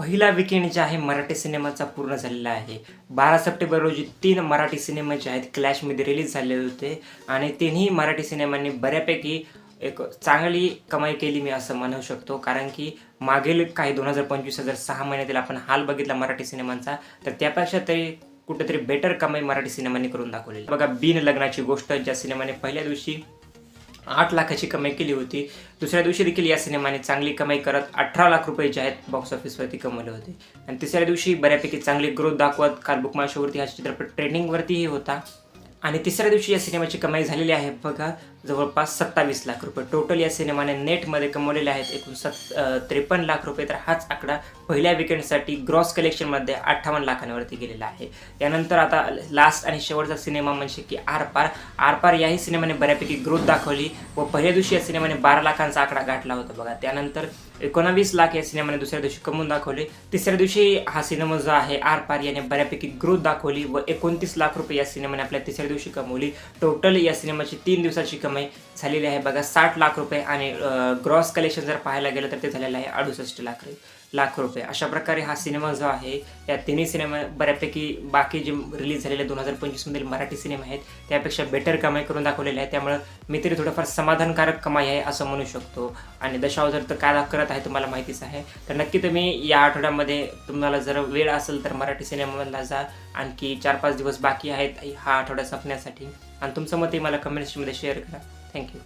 पहिला विकेंड जे आहे मराठी सिनेमाचा पूर्ण झालेला आहे. बारा सप्टेंबर रोजी तीन मराठी सिनेमे जे आहेत क्लॅशमध्ये रिलीज झाले होते. आणि तिन्ही मराठी सिनेमांनी बऱ्यापैकी एक चांगली कमाई केली मी असं म्हणू शकतो. कारण की मागील काही दोन हजार पंचवीस हजार सहा महिन्यातील आपण हाल बघितला मराठी सिनेमांचा तर त्यापेक्षा तरी कुठेतरी बेटर कमाई मराठी सिनेमांनी करून दाखवलेली बघा बिन लग्नाची गोष्ट ज्या सिनेमाने पहिल्या दिवशी आठ लाखाची कमाई केली होती. दुसऱ्या दिवशी देखील या सिनेमाने चांगली कमाई करत अठरा लाख रुपये जे आहेत बॉक्स ऑफिसवरती कमवले होते. आणि तिसऱ्या दिवशी बऱ्यापैकी चांगली ग्रोथ दाखवत काल बुक हा चित्रपट ट्रेंडिंगवरतीही होता. आणि तिसऱ्या दिवशी या सिनेमाची कमाई झालेली आहे बघा जवळपास सत्तावीस लाख रुपये. टोटल या सिनेमाने नेटमध्ये कमवलेले आहेत एकूण सत् त्रेपन्न लाख रुपये. तर हाच आकडा पहिल्या विकेंडसाठी ग्रॉस कलेक्शनमध्ये अठ्ठावन्न लाखांवरती गेलेला आहे. यानंतर आता लास्ट आणि शेवटचा सिनेमा म्हणजे की आरपार. आरपार याही सिनेमाने बऱ्यापैकी ग्रोथ दाखवली व पहिल्या दिवशी या सिनेमाने बारा लाखांचा आकडा गाठला होता बघा. त्यानंतर एकोणावीस लाख या सिनेमाने दुसऱ्या दिवशी कमवून दाखवले. तिसऱ्या दिवशी हा सिनेमा जो आहे आरपार याने बऱ्यापैकी ग्रोथ दाखवली व एकोणतीस लाख रुपये या सिनेमाने आपल्या तिसऱ्या दिवशी कमवली. टोटल या सिनेमाची तीन दिवसाची कमाई झालेली आहे. बघा साठ लाख रुपये आणि ग्रॉस कलेक्शन जर पाहायला गेलं तर ते झालेलं आहे अडुसष्ट लाख रुपये. लाख रुपये. अशा प्रकारे हा सिनेमा जो आहे या तिन्ही सिनेमा बऱ्यापैकी बाकी जे रिलीज झालेले दोन हजार पंचवीसमधील मराठी सिनेमा आहेत त्यापेक्षा बेटर कमाई करून दाखवलेले आहे त्यामुळं मी तरी थोडंफार समाधानकारक कमाई आहे असं म्हणू शकतो. आणि दशावजार तर काय करत आहे तुम्हाला माहितीच आहे. तर नक्की तुम्ही या आठवड्यामध्ये तुम्हाला जर वेळ असेल तर मराठी सिनेमाला जा. आणखी चार पाच दिवस बाकी आहेत हा आठवडा संपण्यासाठी. आणि तुमचं मतही मला कमेंट्समध्ये शेअर करा. थँक्यू